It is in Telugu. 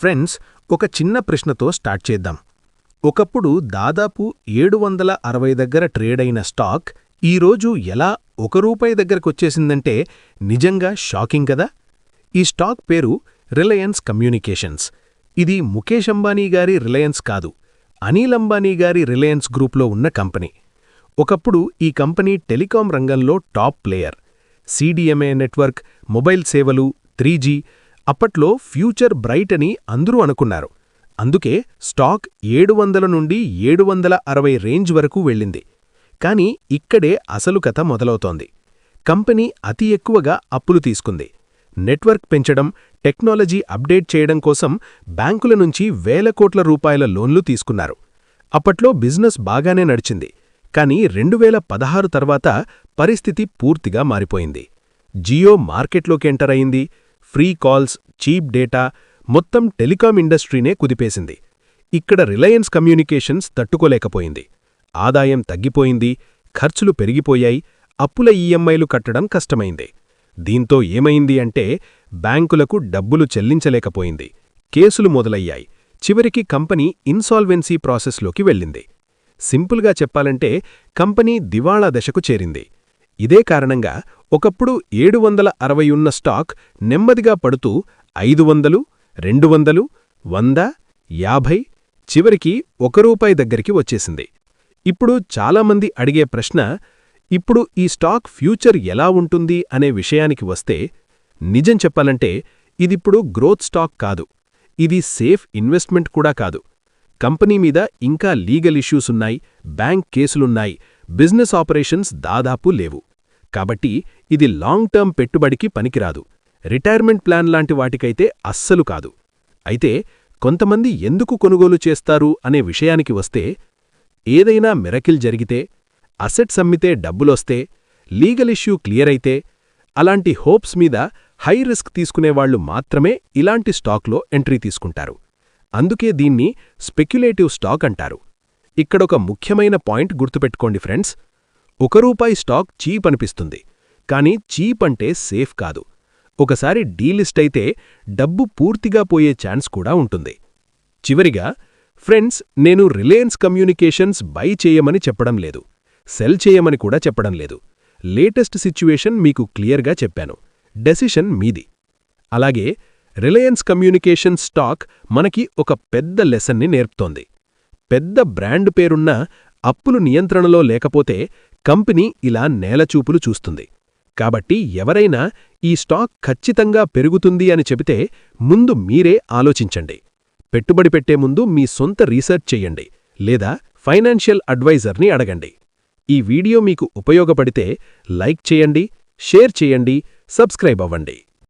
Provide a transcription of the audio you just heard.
ఫ్రెండ్స్ ఒక చిన్న ప్రశ్నతో స్టార్ట్ చేద్దాం. ఒకప్పుడు దాదాపు ఏడు వందల అరవై దగ్గర ట్రేడ్ అయిన స్టాక్ ఈరోజు ఎలా ఒక రూపాయి దగ్గరకొచ్చేసిందంటే నిజంగా షాకింగ్ కదా? ఈ స్టాక్ పేరు రిలయన్స్ కమ్యూనికేషన్స్. ఇది ముఖేష్ అంబానీ గారి రిలయన్స్ కాదు అనిల్ అంబానీ గారి రిలయన్స్ గ్రూప్లో ఉన్న కంపెనీ. ఒకప్పుడు ఈ కంపెనీ టెలికాం రంగంలో top player. CDMA network mobile సేవలు త్రీ అప్పట్లో ఫ్యూచర్ బ్రైట్ అని అందరూ అనుకున్నారు. అందుకే స్టాక్ ఏడు వందల నుండి ఏడు వందల అరవై రేంజ్ వరకు వెళ్ళింది. కాని ఇక్కడే అసలు కథ మొదలవుతోంది. కంపెనీ అతి ఎక్కువగా అప్పులు తీసుకుంది. నెట్వర్క్ పెంచడం టెక్నాలజీ అప్డేట్ చేయడం కోసం బ్యాంకుల నుంచి వేల కోట్ల రూపాయల లోన్లు తీసుకున్నారు. అప్పట్లో బిజినెస్ బాగానే నడిచింది. కానీ రెండువేల పదహారు తర్వాత పరిస్థితి పూర్తిగా మారిపోయింది. జియో మార్కెట్లోకి ఎంటర్ అయింది. ఫ్రీ కాల్స్ చీప్ డేటా మొత్తం టెలికాం ఇండస్ట్రీనే కుదిపేసింది. ఇక్కడ రిలయన్స్ కమ్యూనికేషన్స్ తట్టుకోలేకపోయింది. ఆదాయం తగ్గిపోయింది ఖర్చులు పెరిగిపోయాయి అప్పుల ఈఎంఐలు కట్టడం కష్టమైంది. దీంతో ఏమైంది అంటే బ్యాంకులకు డబ్బులు చెల్లించలేకపోయింది. కేసులు మొదలయ్యాయి. చివరికి కంపెనీ ఇన్సాల్వెన్సీ ప్రాసెస్లోకి వెళ్ళింది. సింపుల్గా చెప్పాలంటే కంపెనీ దివాళా దశకు చేరింది. ఇదే కారణంగా ఒకప్పుడు ఏడు వందల అరవై ఉన్న స్టాక్ నెమ్మదిగా పడుతూ ఐదు వందలు రెండు వందలు వంద యాభై చివరికి ఒక రూపాయి దగ్గరికి వచ్చేసింది. ఇప్పుడు చాలామంది అడిగే ప్రశ్న ఇప్పుడు ఈ స్టాక్ ఫ్యూచర్ ఎలా ఉంటుంది అనే విషయానికి వస్తే నిజం చెప్పాలంటే ఇదిప్పుడు గ్రోత్ స్టాక్ కాదు. ఇది సేఫ్ ఇన్వెస్ట్మెంట్ కూడా కాదు. కంపెనీ మీద ఇంకా లీగల్ ఇష్యూస్ ఉన్నాయి బ్యాంక్ కేసులున్నాయి బిజినెస్ ఆపరేషన్స్ దాదాపు లేవు. కాబట్టి ఇది లాంగ్ టర్మ్ పెట్టుబడికి పనికిరాదు. రిటైర్మెంట్ ప్లాన్ లాంటి వాటికైతే అస్సలు కాదు. అయితే కొంతమంది ఎందుకు కొనుగోలు చేస్తారు అనే విషయానికి వస్తే ఏదైనా మిరకిల్ జరిగితే అసెట్స్ అమ్మితే డబ్బులొస్తే లీగల్ ఇష్యూ క్లియర్ అయితే అలాంటి హోప్స్ మీద హై రిస్క్ తీసుకునేవాళ్ళు మాత్రమే ఇలాంటి స్టాక్లో ఎంట్రీ తీసుకుంటారు. అందుకే దీన్ని స్పెక్యులేటివ్ స్టాక్ అంటారు. ఇక్కడొక ముఖ్యమైన పాయింట్ గుర్తుపెట్టుకోండి ఫ్రెండ్స్. ఒక రూపాయి స్టాక్ చీప్ అనిపిస్తుంది. కానీ చీప్ అంటే సేఫ్ కాదు. ఒకసారి డీలిస్ట్ అయితే డబ్బు పూర్తిగా పోయే ఛాన్స్ కూడా ఉంటుంది. చివరిగా ఫ్రెండ్స్ నేను రిలయన్స్ కమ్యూనికేషన్స్ బై చేయమని చెప్పడం లేదు. సెల్ చేయమని కూడా చెప్పడం లేదు. లేటెస్ట్ సిచ్యువేషన్ మీకు క్లియర్గా చెప్పాను. డెసిషన్ మీది. అలాగే రిలయన్స్ కమ్యూనికేషన్ స్టాక్ మనకి ఒక పెద్ద లెసన్ని నేర్పుతోంది. పెద్ద బ్రాండ్ పేరున్న అప్పులు నియంత్రణలో లేకపోతే కంపెనీ ఇలా నేలచూపులు చూస్తుంది. కాబట్టి ఎవరైనా ఈ స్టాక్ ఖచ్చితంగా పెరుగుతుంది అని చెబితే ముందు మీరే ఆలోచించండి. పెట్టుబడి పెట్టే ముందు మీ సొంత రీసెర్చ్ చెయ్యండి లేదా ఫైనాన్షియల్ అడ్వైజర్ని అడగండి. ఈ వీడియో మీకు ఉపయోగపడితే లైక్ చేయండి షేర్ చేయండి సబ్స్క్రైబ్ అవ్వండి.